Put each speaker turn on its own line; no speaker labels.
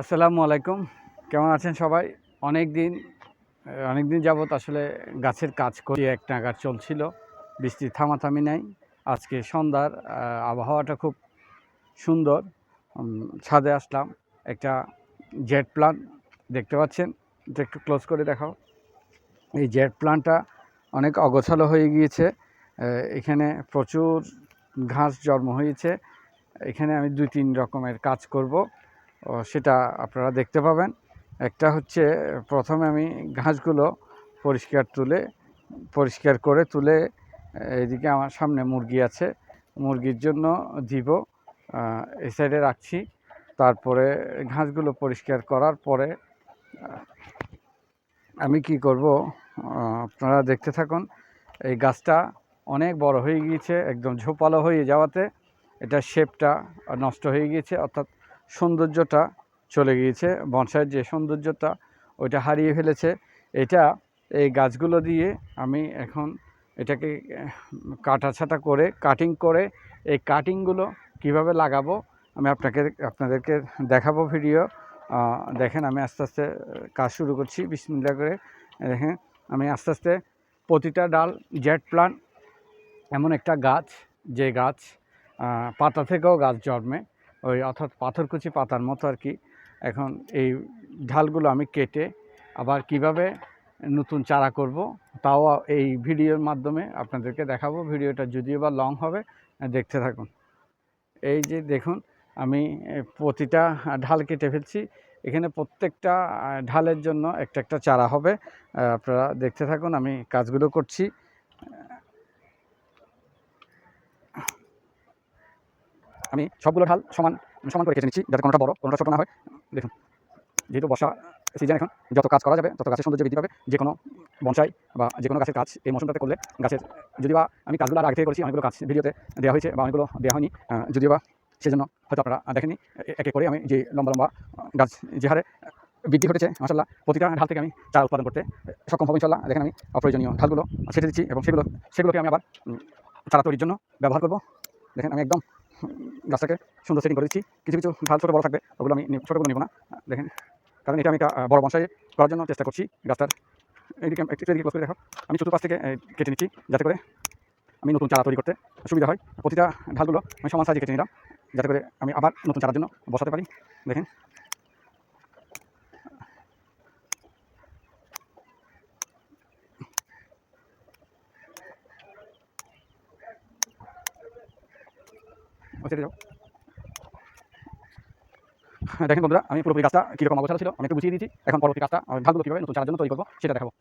আসসালামু আলাইকুম। কেমন আছেন সবাই? অনেক দিন অনেক দিন যাবত আসলে গাছের কাজ করে এক নাগার চলছিল বৃষ্টি থামাথামি নাই। আজকে সন্ধ্যার আবহাওয়াটা খুব সুন্দর। ছাদে আসলাম, একটা জেট প্লান্ট দেখতে পাচ্ছেন? এটা একটু ক্লোজ করে দেখাও। এই জেট প্লান্টটা অনেক অগোছালো হয়ে গিয়েছে। এখানে প্রচুর ঘাস জন্ম হয়েছে। এখানে আমি দুই তিন রকমের কাজ করব। সেটা আপনারা দেখতে পাবেন। একটা হচ্ছে, প্রথমে আমি ঘাসগুলো পরিষ্কার তুলে, পরিষ্কার করে তুলে এদিকে আমার সামনে মুরগি আছে। মুরগির জন্য দিব এই সাইডে রাখছি। তারপরে ঘাসগুলো পরিষ্কার করার পরে, আমি কি করব আপনারা দেখতে থাকুন, এই গাছটা অনেক বড় হয়ে গিয়েছে, একদম ঝোপালো হয়ে যাওয়াতে। এটা শেপটা নষ্ট হয়ে গিয়েছে, অর্থাৎ সৌন্দর্যটা চলে গিয়েছে। বনসাইয়ের যে সৌন্দর্যটা, ওইটা হারিয়ে ফেলেছে। এটা এই গাছগুলো দিয়ে আমি এখন এটাকে কাটা ছাটা করে কাটিং করে এই কাটিংগুলো কীভাবে লাগাবো, আমি আপনাকে, আপনাদেরকে দেখাবো ভিডিও দেখেন, আমি আস্তে আস্তে কাজ শুরু করছি। বিসমিল্লা করে, দেখেন, আমি আস্তে আস্তে প্রতিটা ডাল জেট প্লান্ট এমন একটা গাছ, যে গাছ পাতা থেকেও গাছ জন্মে। ওই অর্থাৎ পাথরকুচি পাতার মতো আর কি। এখন এই ঢালগুলো আমি কেটে আবার কীভাবে নতুন চারা করব তাও এই ভিডিওর মাধ্যমে আপনাদেরকে দেখাবো। ভিডিওটা যদিও বা লং হবে, দেখতে থাকুন। এই যে দেখুন, আমি প্রতিটা ঢাল কেটে ফেলছি। এখানে প্রত্যেকটা ঢালের জন্য একটা একটা চারা হবে। আপনারা দেখতে থাকুন, আমি কাজগুলো করছি। আমি সবগুলো ঢাল সমান সমান করে কেটে নিচ্ছি যাতে কোনোটা বড়, কোনোটা ছোটো না হয়। দেখুন, যেহেতু বর্ষা সিজন এখন, যত কাজ করা যাবে, তত গাছের সৌন্দর্য বৃদ্ধি পাবে। যে কোনো বনসাই বা যে কোনো গাছের কাজ এই মৌসুমটাতে করলে গাছের যদি বা আমি কাজগুলো আর আগে থেকে করেছি, অনেকগুলো কাজ ভিডিওতে দেওয়া হয়েছে বা অনেকগুলো দেওয়া হয়নি যদিও বা সেজন্য হয়তো আপনারা দেখেননি। এ- একে করে আমি যে লম্বা লম্বা গাছ যে হারে বৃদ্ধি ঘটেছে মাসাল্লাহ প্রতিটা ঢাল থেকে আমি চারা উৎপাদন করতে সক্ষম হব ইনশাল্লাহ দেখেন আমি অপ্রয়োজনীয় ঢালগুলো ছেড়ে দিচ্ছি এবং সেগুলো, সেগুলোকে আমি আবার চারা তৈরির জন্য ব্যবহার করব। দেখেন আমি একদম গাছটাকে সুন্দর সেটিং করে দিচ্ছি। কিছু কিছু ঢাল ছোটো বড় থাকবে, ওগুলো আমি ছোটো ছোটোগুলো নেব না। দেখেন। কারণ এটা আমি একটা বড় বনসাই করার জন্য চেষ্টা করছি গাছটার। এইদিকে একটু এদিকে করে দেখো আমি চতুর্পাশ থেকে কেটে নিচ্ছি, যাতে করে আমি নতুন চারা তৈরি করতে সুবিধা হয়। প্রতিটা ঢালগুলো আমি সমান সাইজে কেটে নিলাম, যাতে করে আমি আবার নতুন চারার জন্য বসাতে পারি। দেখেন। ছেড়ে যাও। দেখেন বন্ধুরা, আমি পুরোপুরি গাছটা কীরকম অবস্থা ছিল আমি একটু বুঝিয়ে দিয়েছি। এখন পরবর্তী কাজটা আমি ভালো কীভাবে নতুন চারার জন্য তৈরি করব, সেটা দেখাবো।